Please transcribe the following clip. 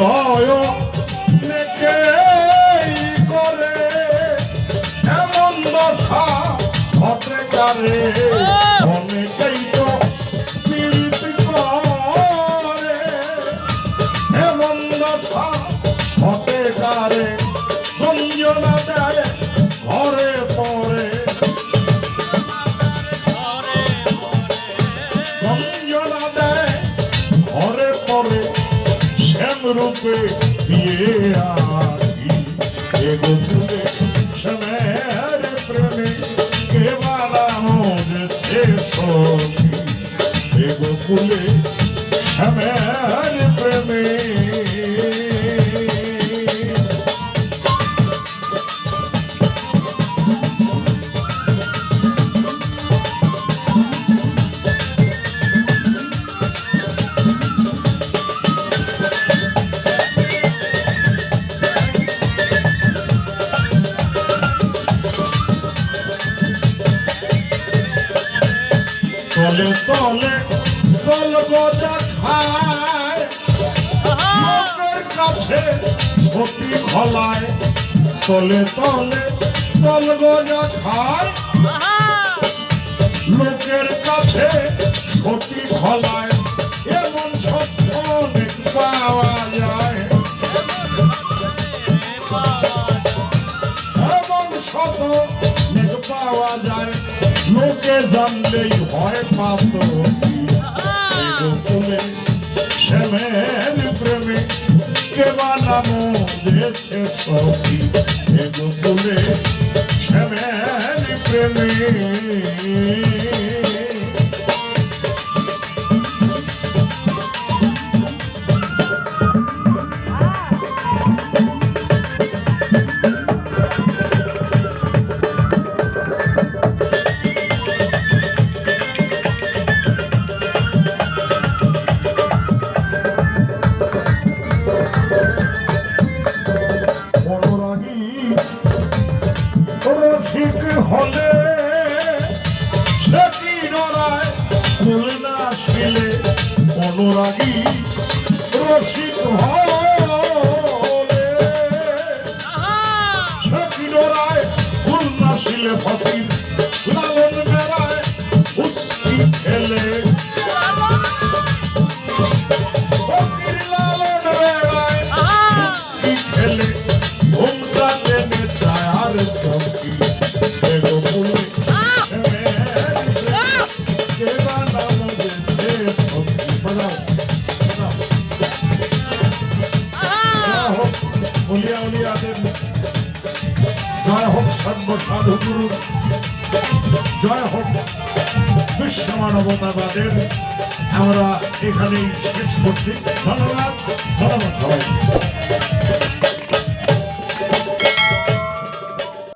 জয় করে এমন দশা ঘটে যাবে অনেকেই তো করে এমন দশা ঘটে রূপে বিয়ে আছি। এগো তুলে সময়ের প্রেমে কে বানানো যেছে সখী? এগো তুলে তলে তলে কাছে সতী খলায় তলে তলে তল গজা লোকের কাছে সতী খলায় এমন সত্য পাওয়া যায়। এমন অনেক পাওয়া যায়। লোকে জানলেই হয় তুমি শ্যামের প্রেমে কেবা নাম দিয়েছে সখী এগো তুলে শ্যামের প্রেমে কি ডরায় ফুল না ছিলে অনুরাগী রসিক হলে। সে কি ডরায় ফুল না ছিলে ফকির লালন বেড়ায় কুস্তি খেলে। জয় হোক সর্ব সাধু গুরু। জয় হোক বিশ্ব মানবতাবাদের আমরা এখানেই শেষ করছি। ধন্যবাদ। ধন্যবাদ সবাই